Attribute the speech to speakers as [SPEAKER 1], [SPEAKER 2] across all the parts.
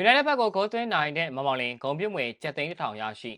[SPEAKER 1] ယူနိုက်တက်ဘက်ကိုဂိုးသွင်းနိုင်တဲ့မမောင်လင်ဂုံပြုတ်ငွေ7သိန်းတစ်ထောင်ရရှိ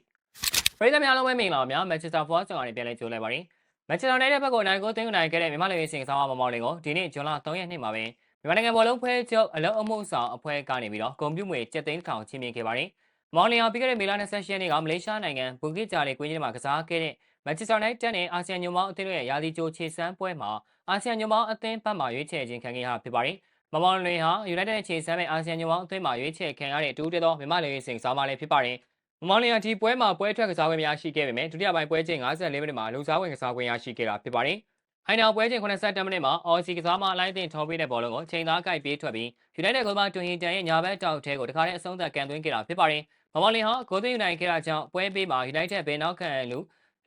[SPEAKER 1] ပရိသတ်များလုံးပဲမင်္ဂလာပါများမန်ချက်စတာဖော့ဆန်ကနေပြန်လဲကြိုးလိုက်ပါရင်မန်ချက်စတာနိုင်တဲ့ဘက်ကိုနိုင်ကိုသွင်းနိုင်ခဲ့တဲ့မြန်မာလူငယ်စင်ဆောင်မမောင်လင်ကိုဒီနေ့ဇွန်လ3ရက်နေ့မှာပဲမြန်မာနိုင်ငံဘောလုံးဖွဲ့ချုပ်အလုံးအမှုဆောင်အဖွဲ့ကနေပြီးတော့ဂုံပြုတ်ငွေ7သိန်းတစ်ထောင်ချင်းမြင်ခဲ့ပါတယ်မောင်လင်အောင်ပြီးခဲ့တဲ့မေလ28ရက်နေ့ကမလေးရှားနိုင်ငံဘူဂစ်ဂျာလီကွင်းကြီးမှာကစားခဲ့တဲ့မန်ချက်စတာနိုင်တက်နဲ့အာဆီယံညွန်ပေါင်းအသင်းတို့ရဲ့ယာတီချိုခြေစမ်းပွဲမှာအာဆီယံညွန်ပေါင်းအသင်းဘက်မှရွေးချယ်ခြင်းခံခဲ့ရဖြစ်ပါတယ် မမောင်လွင်ဟာ United ခြေစမ်းမဲ့အာဆီယံညွန်ပေါင်းအသင်းမှရွေးချယ်ခံရတဲ့တူးတဲသောမြန်မာလူရေးစင်စားမလည်းဖြစ်ပါတယ်။မမောင်လွင်ဟာဒီပွဲမှာပွဲထွက်ကစားခွင့်များရှိခဲ့ပေမဲ့ဒုတိယပိုင်းပွဲချိန်54မိနစ်မှာလူစားဝင်ကစားခွင့်ရရှိခဲ့တာဖြစ်ပါတယ်။အိုင်နာပွဲချိန်80မိနစ်မှာအော်စီကစားမအလိုက်တင်ထော်ပေးတဲ့ဘောလုံးကိုချိန်သားကိုက်ပြေးထွက်ပြီး United ကမှတွင်ဟင်တန်ရဲ့ညာဘက်တောက်ထဲကိုတခါတည်းအဆုံးသတ်ကန်သွင်းခဲ့တာဖြစ်ပါတယ်။မမောင်လွင်ဟာဂိုးသွင်းယူနိုင်ခဲ့တာကြောင့်ပွဲပေးမှာ United ဘယ်နောက်ခံလူ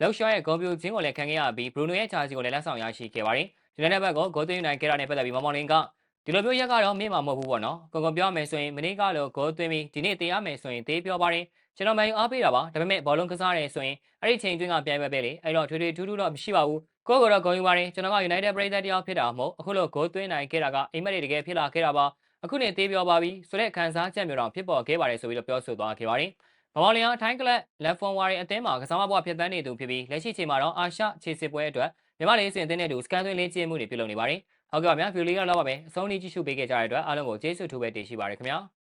[SPEAKER 1] လောက်ရှော့ရဲ့ဂိုးပြူချင်းကိုလည်းခံခဲ့ရပြီး Bruno ရဲ့ချာစီကိုလည်းလက်ဆောင်ရရှိခဲ့ပါတယ်။ United ဘက်ကိုဂိုးသွင်းယူနိုင်ခဲ့တာနဲ့ပတ်သက်ပြီးမမောင်လွင်က ဒီလိုမျိုးရက်ကတော့မင်းမှာမဟုတ်ဘူးပေါ့နော်။ကိုကုံပြောမယ်ဆိုရင်မနေ့ကလို့ဂိုးသွင်းပြီးဒီနေ့တေးရမယ်ဆိုရင်တေးပြောပါတယ်။ကျွန်တော်မန်ယူအားပေးတာပါ။ဒါပေမဲ့ဘောလုံးကစားရဲဆိုရင်အဲ့ဒီချိန်တွင်းကပြိုင်ပွဲပဲလေ။အဲ့တော့ထွေထွေထူးထူးတော့မရှိပါဘူး။ကိုကိုတော့ဂုဏ်ယူပါတယ်။ကျွန်တော်က United ပရိသတ်တယောက်ဖြစ်တာမဟုတ်အခုလို့ဂိုးသွင်းနိုင်ခဲ့တာကအိမ်မက်တွေတကယ်ဖြစ်လာခဲ့တာပါ။အခုနေတေးပြောပါပြီ။ဆိုတဲ့ခံစားချက်မျိုးတော့ဖြစ်ပေါ်ခဲ့ပါတယ်ဆိုပြီးတော့ပြောဆိုသွားခဲ့ပါတယ်။မမော်လီယာထိုင်းကလပ်လက်ဖွန်ဝါရီအသင်းမှာကစားမဘွားဖြစ်တန်းနေသူဖြစ်ပြီးလက်ရှိချိန်မှာတော့အာရှခြေစစ်ပွဲအတွက်မြန်မာလေးစင်အသင်းနဲ့တူစကန်သွင်းလေးကျင်းမှုတွေပြုလုပ်နေပါတယ်။ ဟုတ်ကဲ့ပါဗျာဗီဒီယိုလေးကတော့ပါပဲအဆုံးထိကြည့်ရှုပေးခဲ့ကြတဲ့အတွက်အားလုံးကိုကျေးဇူးထူးပဲတင်ရှိပါရခင်ဗျာ။